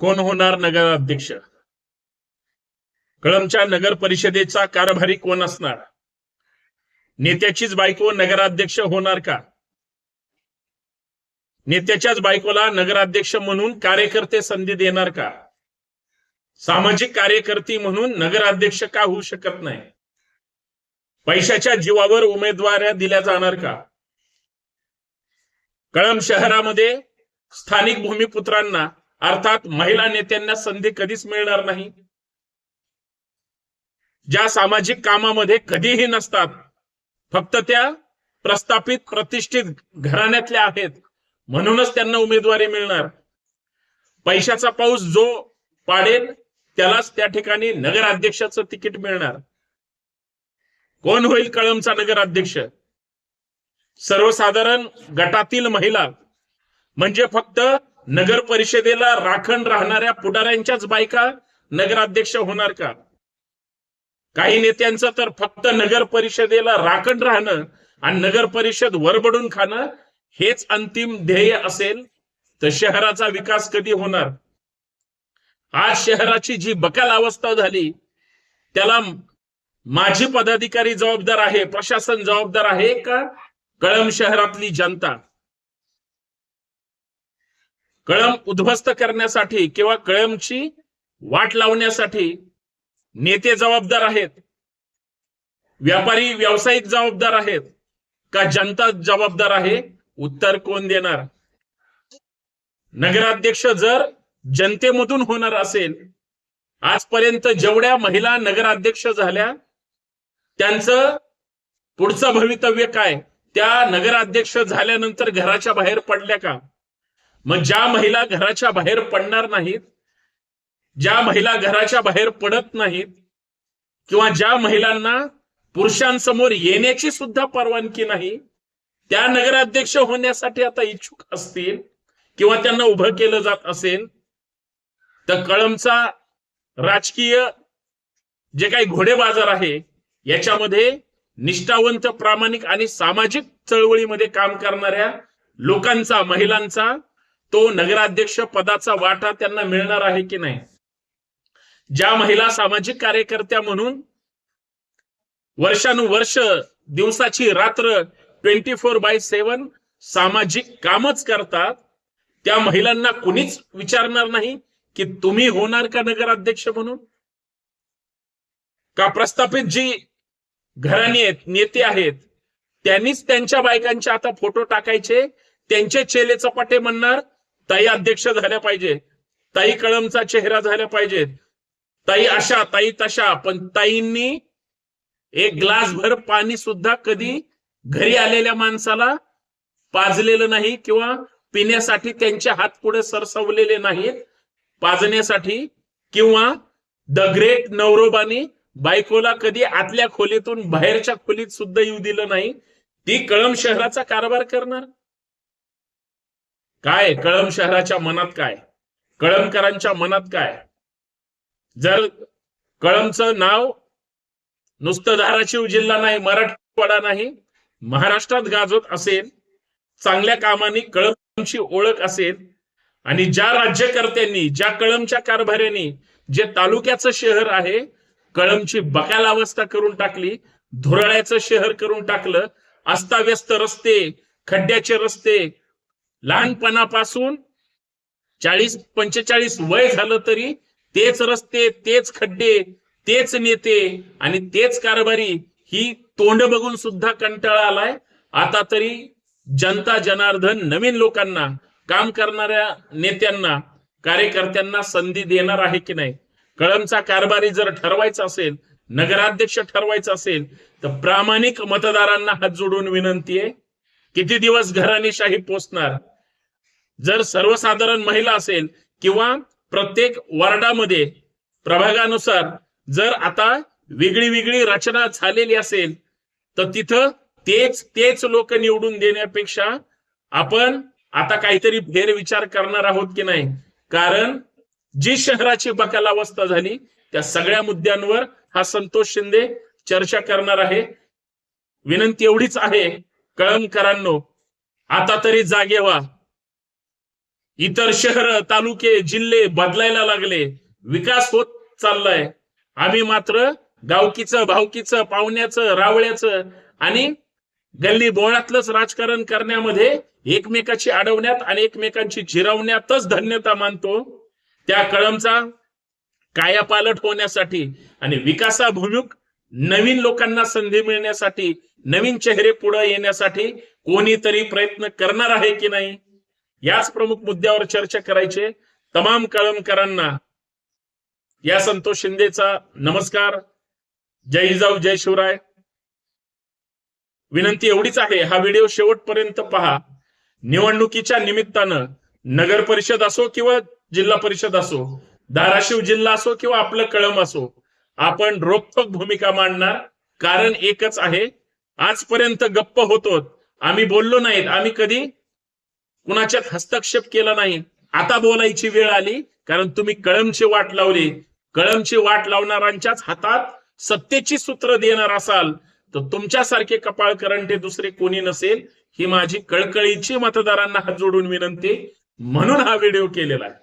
कोण होणार नगराध्यक्ष कळमच्या नगर परिषदेचा कारभारी कोण असणार? नेत्याचीच बायको नगराध्यक्ष होणार का? नेत्याच्याच बायकोला नगराध्यक्ष म्हणून कार्यकर्ते संधी देणार का? सामाजिक कार्यकर्ती म्हणून नगराध्यक्ष का होऊ शकत नाही? पैशाच्या जीवावर उमेदवाऱ्या दिल्या जाणार का? कळम शहरामध्ये स्थानिक भूमिपुत्रांना अर्थात महिला नेत्यांना संधी कधीच मिळणार नाही. ज्या सामाजिक कामामध्ये कधीही नसतात फक्त त्या प्रस्थापित प्रतिष्ठित घराण्यातल्या आहेत म्हणूनच त्यांना उमेदवारी मिळणार. पैशाचा पाऊस जो पाडेल त्यालाच त्या ठिकाणी नगराध्यक्षाचं तिकीट मिळणार. कोण होईल कळमचा नगराध्यक्ष? सर्वसाधारण गटातील महिला म्हणजे फक्त नगर परिषदेला राखण राहणाऱ्या पुढाऱ्यांच्याच बायका नगराध्यक्ष होणार का? काही नेत्यांचं तर फक्त नगर परिषदेला राखण राहणं आणि नगर परिषद वरबडून खाणं हेच अंतिम ध्येय असेल तर शहराचा विकास कधी होणार? आज शहराची जी बकाल अवस्था झाली त्याला माझी पदाधिकारी जबाबदार आहे प्रशासन जबाबदार आहे का कळम शहरातली जनता? कळम उद्ध्वस्त करण्यासाठी किंवा कळमची वाट लावण्यासाठी नेते जबाबदार आहेत. व्यापारी व्यावसायिक जबाबदार आहेत. का जनता जबाबदार आहे? उत्तर कोण देणार? नगराध्यक्ष जर जनतेमधून होणार असेल आजपर्यंत जेवढ्या महिला नगराध्यक्ष झाल्या त्यांचं पुढचं भवितव्य काय? त्या नगराध्यक्ष झाल्यानंतर घराच्या बाहेर पडल्या का? मग ज्या महिला घराच्या बाहेर पडणार नाहीत ज्या महिला घराच्या बाहेर पडत नाहीत किंवा ज्या महिलांना पुरुषांसमोर येण्याची सुद्धा परवानगी नाही त्या नगराध्यक्ष होण्यासाठी आता इच्छुक असतील किंवा त्यांना उभं केलं जात असेल तर कळमचा राजकीय जे काही घोडे बाजार आहे याच्यामध्ये निष्ठावंत प्रामाणिक आणि सामाजिक चळवळीमध्ये काम करणाऱ्या लोकांचा महिलांचा तो नगराध्यक्ष पदाचा वाटा त्यांना मिळणार आहे की नाही? ज्या महिला सामाजिक कार्यकर्त्या म्हणून वर्षानुवर्ष दिवसाची रात्र ट्वेंटी फोर बाय सेवन सामाजिक कामच करतात त्या महिलांना कुणीच विचारणार नाही की तुम्ही होणार का नगराध्यक्ष म्हणून? का प्रस्थापित जी घराणी आहेत नेते आहेत त्यांनीच त्यांच्या बायकांचे आता फोटो टाकायचे त्यांचे चेले चपाटे म्हणणार ताई अध्यक्ष झाल्या पाहिजे. ताई कळमचा चेहरा झाल्या पाहिजेत ताई अशा ताई तशा पण ताईंनी एक ग्लास भर पाणी सुद्धा कधी घरी आलेल्या माणसाला पाजलेलं नाही किंवा पिण्यासाठी त्यांचे हात पुढे सरसवलेले नाहीत पाजण्यासाठी किंवा द ग्रेट नवरोबानी बायकोला कधी आतल्या खोलीतून बाहेरच्या खोलीत सुद्धा येऊ दिलं नाही. ती कळम शहराचा कारभार करणार. काय? कळम शहराच्या मनात काय? कळमकरांच्या मनात काय? जर कळमचं नाव नुसतं धाराशिव जिल्हा नाही मराठवाडा नाही महाराष्ट्रात गाजवत असेल चांगल्या कामाने कळमची ओळख असेल आणि ज्या राज्यकर्त्यांनी ज्या कळमच्या कारभाऱ्यांनी जे तालुक्याचं शहर आहे कळमची बकाल अवस्था करून टाकली धुराळ्याचं शहर करून टाकलं अस्ताव्यस्त रस्ते खड्ड्याचे रस्ते लहानपणापासून चाळीस पंचेचाळीस वय झालं तरी तेच रस्ते तेच खड्डे तेच नेते आणि तेच कारभारी ही तोंड बघून सुद्धा कंटाळा आलाय. आता तरी जनता जनार्दन नवीन लोकांना काम करणाऱ्या नेत्यांना कार्यकर्त्यांना संधी देणार आहे की नाही? कळमचा कारभारी जर ठरवायचा असेल नगराध्यक्ष ठरवायचा असेल तर प्रामाणिक मतदारांना हात जोडून विनंती आहे किती दिवस घराणेशाही पोचणार जर सर्वसाधारण महिला असेल किंवा प्रत्येक वार्डामध्ये प्रभागानुसार जर आता वेगळी वेगळी रचना झालेली असेल तर तिथं तेच तेच लोक निवडून देण्यापेक्षा आपण आता काहीतरी फेर विचार करणार आहोत की नाही? कारण जी शहराची बकाल अवस्था झाली त्या सगळ्या मुद्द्यांवर हा संतोष शिंदे चर्चा करणार आहे. विनंती एवढीच आहे कळमकरांनो आता तरी जागे व्हा. इतर शहर तालुके जिल्हे बदलायला लागले. विकास होत चाललाय. आम्ही मात्र गावकीचं भावकीचं पाहुण्याचं रावळ्याचं आणि गल्ली बोळातलंच राजकारण करण्यामध्ये एकमेकाची अडवण्यात आणि एकमेकांची झिरवण्यातच धन्यता मानतो. त्या कळमचा कायापालट होण्यासाठी आणि विकासाभिमुख नवीन लोकांना संधी मिळण्यासाठी नवीन चेहरे पुढे येण्यासाठी कोणीतरी प्रयत्न करणार आहे की नाही? याच प्रमुख मुद्द्यावर चर्चा करायचे. तमाम कळमकरांना या संतोष शिंदेचा नमस्कार. जय जाऊ जय शिवराय. विनंती एवढीच आहे हा व्हिडिओ शेवटपर्यंत पहा. निवडणुकीच्या निमित्तानं नगर परिषद असो किंवा जिल्हा परिषद असो धाराशिव जिल्हा असो किंवा आपलं कळम असो आपण रोखोक भूमिका मांडणार. कारण एकच आहे आजपर्यंत गप्प होतो आम्ही बोललो नाहीत आम्ही कधी कुणाच्यात हस्तक्षेप केला नाही. आता बोलायची वेळ आली कारण तुम्ही कळमची वाट लावली. कळमची वाट लावणाऱ्यांच्याच हातात सत्तेची सूत्र देणार असाल तर तुमच्यासारखे कपाळ करंटे दुसरे कोणी नसेल ही माझी कळकळीची मतदारांना हात जोडून विनंती. म्हणून हा व्हिडिओ केलेला आहे.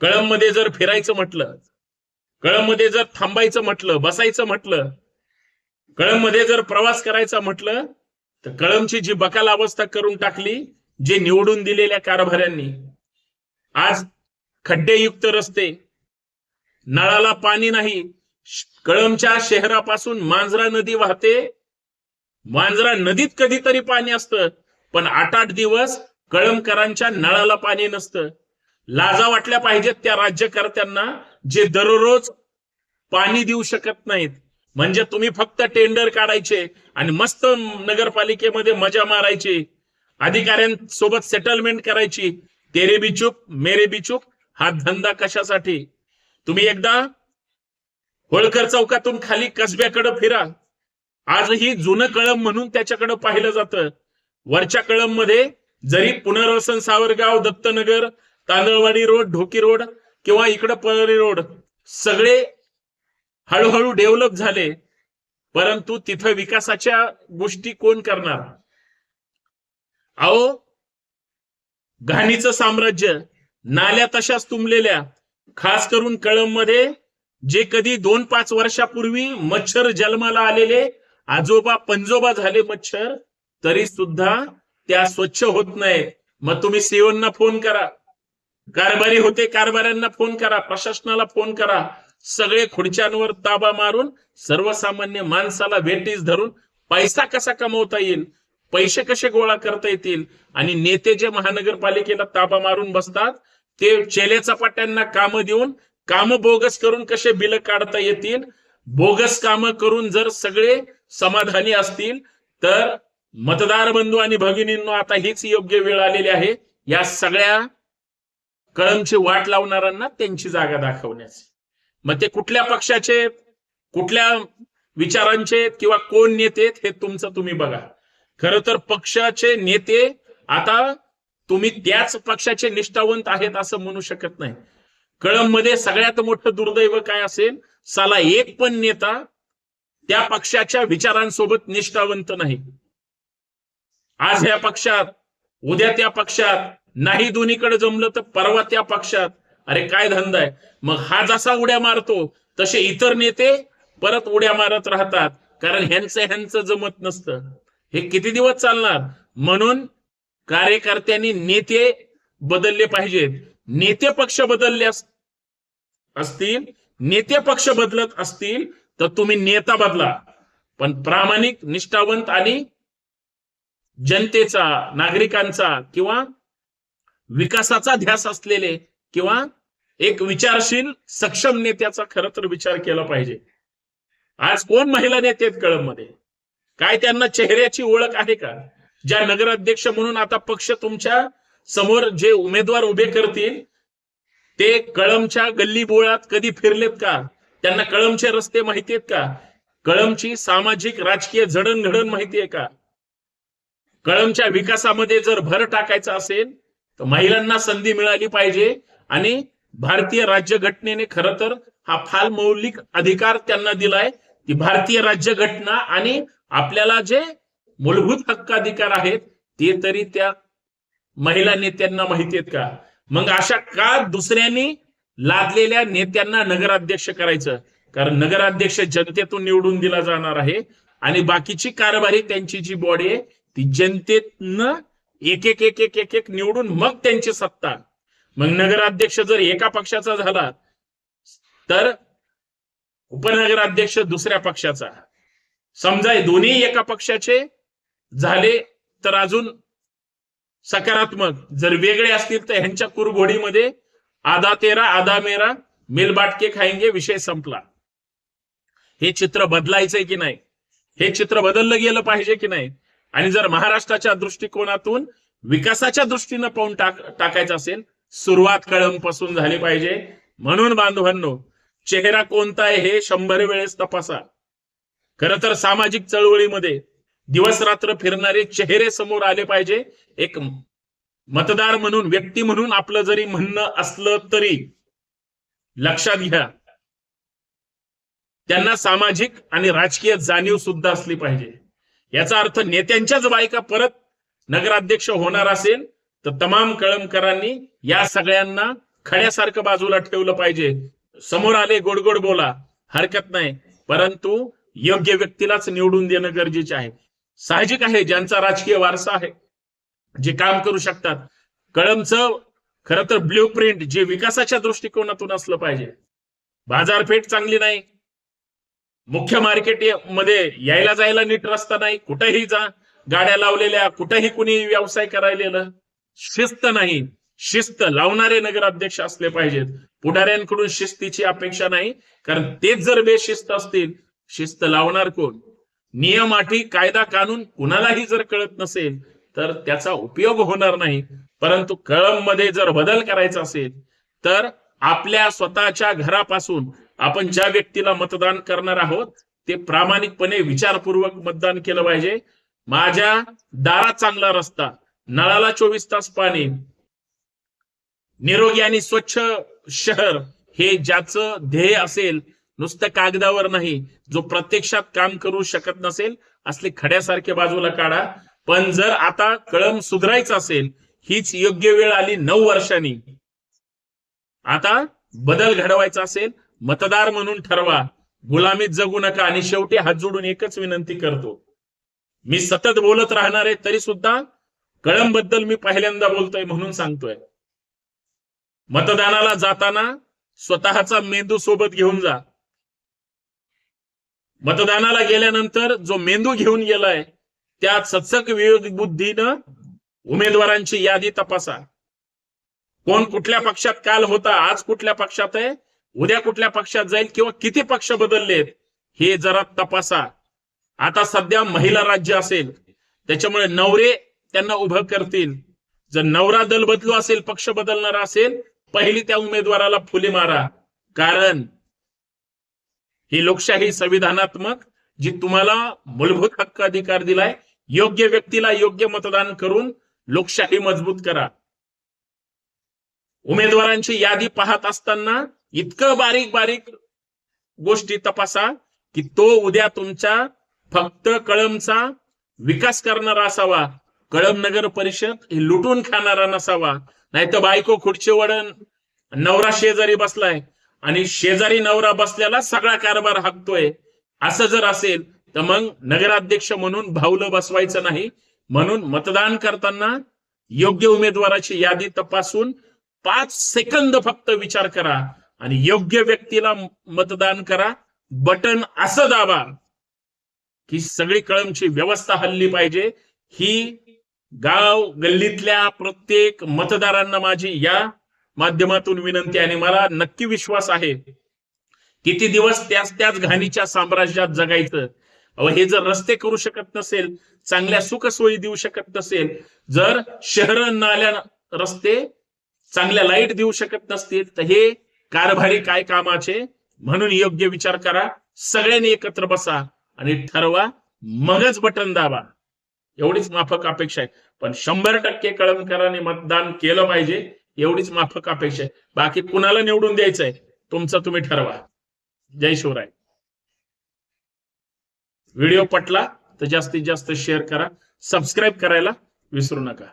कळममध्ये जर फिरायचं म्हटलं कळममध्ये जर थांबायचं म्हटलं बसायचं म्हटलं कळममध्ये जर प्रवास करायचा म्हटलं तर कळमची जी बकाल अवस्था करून टाकली जे निवडून दिलेल्या कारभाऱ्यांनी आज खड्डेयुक्त रस्ते नळाला पाणी नाही कळमच्या शहरापासून मांजरा नदी वाहते मांजरा नदीत कधीतरी पाणी असतं पण आठ आठ दिवस कळमकरांच्या नळाला पाणी नसतं. लाजा वाटल्या पाहिजेत त्या राज्यकर्त्यांना जे दररोज पाणी देऊ शकत नाहीत. म्हणजे तुम्ही फक्त टेंडर काढायचे आणि मस्त नगरपालिकेमध्ये मजा मारायची. अधिकाऱ्यांसोबत सेटलमेंट करायची. तेरे बी चूप मेरे बी चूप हा धंदा कशासाठी? तुम्ही एकदा होळकर चौकातून खाली कसब्याकडे फिरा. आजही जुनं कळम म्हणून त्याच्याकडे पाहिलं जातं. वरच्या कळममध्ये जरी पुनर्वसन सावरगाव दत्तनगर तांदळवाडी रोड ढोकी रोड किंवा इकडं पळरी रोड सगळे हळूहळू डेव्हलप झाले परंतु तिथं विकासाच्या गोष्टी कोण करणार? अहो घाणीचं साम्राज्य नाल्या तशाच तुंबलेल्या खास करून कळममध्ये जे कधी दोन पाच वर्षापूर्वी मच्छर जन्माला आलेले आजोबा पंजोबा झाले मच्छर तरी सुद्धा त्या स्वच्छ होत नाही मग तुम्ही सीओना फोन करा. कारभारी होते कारभाऱ्यांना फोन करा प्रशासनाला फोन करा. सगळे खुर्च्यांवर ताबा मारून सर्वसामान्य माणसाला वेटीस धरून पैसा कसा कमवता येईल? पैसे कसे गोळा करता येतील? आणि नेते जे महानगरपालिकेला ताबा मारून बसतात ते चेले चपाट्यांना कामं देऊन काम बोगस करून कसे बिल काढता येतील? बोगस काम करून जर सगळे समाधानी असतील तर मतदार बंधू आणि भगिनींनो आता हीच योग्य वेळ आलेली आहे. या सगळ्या कळमची वाट लावणाऱ्यांना त्यांची जागा दाखवण्याची. मग ते कुठल्या पक्षाचे कुठल्या विचारांचे किंवा कोण नेते हे तुमचं तुम्ही बघा. खर तर पक्षाचे नेते आता तुम्ही त्याच पक्षाचे निष्ठावंत आहेत असं म्हणू शकत नाही. कळममध्ये सगळ्यात मोठं दुर्दैव काय असेल? साला एक पण नेता त्या पक्षाच्या विचारांसोबत निष्ठावंत नाही. आज ह्या पक्षात उद्या त्या पक्षात नाही दोन्हीकडे जमलं तर परवा त्या पक्षात. अरे काय धंदा आहे? मग हा जसा उड्या मारतो तसे इतर नेते परत उड्या मारत राहतात. कारण ह्यांचं ह्यांचं जमत नसतं. हे किती दिवस चालणार? म्हणून कार्यकर्त्यांनी नेते बदलले पाहिजेत. नेते पक्ष बदलले अस- असतील नेते पक्ष बदलत असतील तर तुम्ही नेता बदला. पण प्रामाणिक निष्ठावंत आणि जनतेचा नागरिकांचा किंवा विकासाचा ध्यास असलेले किंवा एक विचारशील सक्षम नेत्याचा खर तर विचार केला पाहिजे. आज कोण महिला नेते आहेत कळममध्ये काय त्यांना चेहऱ्याची ओळख आहे का? ज्या नगराध्यक्ष म्हणून आता पक्ष तुमच्यासमोर जे उमेदवार उभे करतील ते कळमच्या गल्ली बोळात कधी फिरलेत का? त्यांना कळमचे रस्ते माहिती आहेत का? कळमची सामाजिक राजकीय जडणघडण माहिती आहे का? कळमच्या विकासामध्ये जर भर टाकायचा असेल तर महिलांना संधी मिळाली पाहिजे आणि भारतीय राज्यघटनेने खर तर हा फार मौलिक अधिकार त्यांना दिलाय. ती भारतीय राज्यघटना आणि आपल्याला जे मूलभूत हक्क अधिकार आहेत ते तरी त्या महिला नेत्यांना माहिती आहेत का? मग अशा का दुसऱ्यांनी लादलेल्या नेत्यांना नगराध्यक्ष करायचं? कारण नगराध्यक्ष जनतेतून निवडून दिला जाणार आहे आणि बाकीची कारभारी त्यांची जी बॉडी आहे ती जनतेतनं एक एक एक एक एक निवडून मग त्यांची सत्ता. मग नगराध्यक्ष जर एका पक्षाचा झाला तर उपनगराध्यक्ष दुसऱ्या पक्षाचा. समजा दोन्ही एका पक्षाचे झाले तर अजून सकारात्मक. जर वेगळे असतील तर ह्यांच्या कुरघोडीमध्ये आधा तेरा आधा मेरा मिलबाटके खाएंगे विषय संपला. हे चित्र बदलायचंय की नाही? हे चित्र बदललं गेलं पाहिजे की नाही? आणि जर महाराष्ट्राच्या दृष्टिकोनातून विकासाच्या दृष्टीनं पाहून टाक टाकायचं असेल सुरुवात कळंपासून झाली पाहिजे. म्हणून बांधवांनो चेहरा कोणता आहे हे शंभर वेळेस तपासा. खर तर सामाजिक चळवळीमध्ये दिवस रात्र फिरणारे चेहरे समोर आले पाहिजे. एक मतदार म्हणून व्यक्ती म्हणून आपलं जरी म्हणणं असलं तरी लक्षात घ्या. त्यांना सामाजिक आणि राजकीय जाणीव सुद्धा असली पाहिजे. याचा अर्थ नेत्यांच्याच बायका परत नगराध्यक्ष होणार असेल तर तमाम कळमकरांनी या सगळ्यांना खड्यासारखं बाजूला ठेवलं पाहिजे. समोर आले गोड गोड बोला. हरकत नाही. परंतु योग्य व्यक्तीलाच निवडून देणं गरजेचे आहे. साहजिक आहे ज्यांचा राजकीय वारसा आहे जे काम करू शकतात. कळमचं खर तर ब्ल्यू प्रिंट जे विकासाच्या दृष्टिकोनातून असलं पाहिजे. बाजारपेठ चांगली नाही. मुख्य मार्केटमध्ये यायला जायला नीट रस्ता नाही. कुठेही जा गाड्या लावलेल्या कुठेही कुणी व्यवसाय करायलेलं. शिस्त नाही. शिस्त लावणारे नगराध्यक्ष असले पाहिजेत. पुढाऱ्यांकडून शिस्तीची अपेक्षा नाही. कारण तेच जर बेशिस्त असतील शिस्त लावणार कोण? नियम अटी कायदा कानून कुणालाही जर कळत नसेल तर त्याचा उपयोग होणार नाही. परंतु कळममध्ये जर बदल करायचा असेल तर आपल्या स्वतःच्या घरापासून आपण ज्या व्यक्तीला मतदान करणार आहोत ते प्रामाणिकपणे विचारपूर्वक मतदान केलं पाहिजे. माझ्या दारात चांगला रस्ता नळाला चोवीस तास पाणी. निरोगी आणि स्वच्छ शहर हे ज्याचं ध्येय असेल नुसतं कागदावर नाही जो प्रत्यक्षात काम करू शकत नसेल असले खड्यासारखे बाजूला काढा. पण जर आता कळम सुधारायचं असेल हीच योग्य वेळ आली नऊ वर्षांनी. आता बदल घडवायचा असेल मतदार म्हणून ठरवा. गुलामीत जगू नका आणि शेवटी हात जोडून एकच विनंती करतो. मी सतत बोलत राहणार आहे तरी सुद्धा कळंबद्दल मी पहिल्यांदा बोलतोय म्हणून सांगतोय. मतदानाला जाताना स्वतःचा मेंदू सोबत घेऊन जा. मतदानाला गेल्यानंतर जो मेंदू घेऊन गेलाय त्या सत्सक विवेक बुद्धीनं उमेदवारांची यादी तपासा. कोण कुठल्या पक्षात काल होता आज कुठल्या पक्षात आहे उद्या कुठल्या पक्षात जाईल किंवा किती पक्ष बदललेत हे जरा तपासा. आता सध्या महिला राज्य असेल त्याच्यामुळे नवरे त्यांना उभं करतील. जर नवरा दल बदलू असेल पक्ष बदलणारा असेल पहिली त्या उमेदवाराला फुले मारा. कारण ही लोकशाही संविधानात्मक जी तुम्हाला मूलभूत हक्क अधिकार दिलाय योग्य व्यक्तीला योग्य मतदान करून लोकशाही मजबूत करा. उमेदवारांची यादी पाहत असताना इतकं बारीक बारीक गोष्टी तपासा की तो उद्या तुमच्या फक्त कळमचा विकास करणारा असावा. कळम नगर परिषद हे लुटून खाणारा नसावा नाही तर बायको खुर्ची वडण नवरा शेजारी बसलाय आणि शेजारी नवरा बसल्याला सगळा कारभार हाकतोय. असं जर असेल तर मग नगराध्यक्ष म्हणून भाऊलं बसवायचं नाही. म्हणून मतदान करताना योग्य उमेदवाराची यादी तपासून पाच सेकंद फक्त विचार करा आणि योग्य व्यक्तीला मतदान करा. बटन असं दाबा की सगळी कळमची व्यवस्था हल्ली पाहिजे. ही गाव गल्लीतल्या प्रत्येक मतदारांना माझी या माध्यमातून विनंती आणि मला नक्की विश्वास आहे किती दिवस त्याच त्याच घाणीच्या साम्राज्यात जगायचं? अहो हे जर रस्ते करू शकत नसेल चांगल्या सुखसोयी देऊ शकत नसेल जर शहर नाल्या रस्ते चांगल्या लाइट देऊ शकत नसतील तर हे कारभारी काय कामाचे? म्हणून योग्य विचार करा सगळ्यांनी एकत्र बसा आणि ठरवा मगच बटन दाबा. एवढीच माफक अपेक्षा आहे. पण शंभर टक्के कळमकरांनी मतदान केलं पाहिजे एवढीच माफक अपेक्षा आहे. बाकी कुणाला निवडून द्यायचं आहे तुमचं तुम्ही ठरवा. जय शिवराय. व्हिडिओ पटला तर जास्तीत जास्त शेअर करा सबस्क्राईब करायला विसरू नका.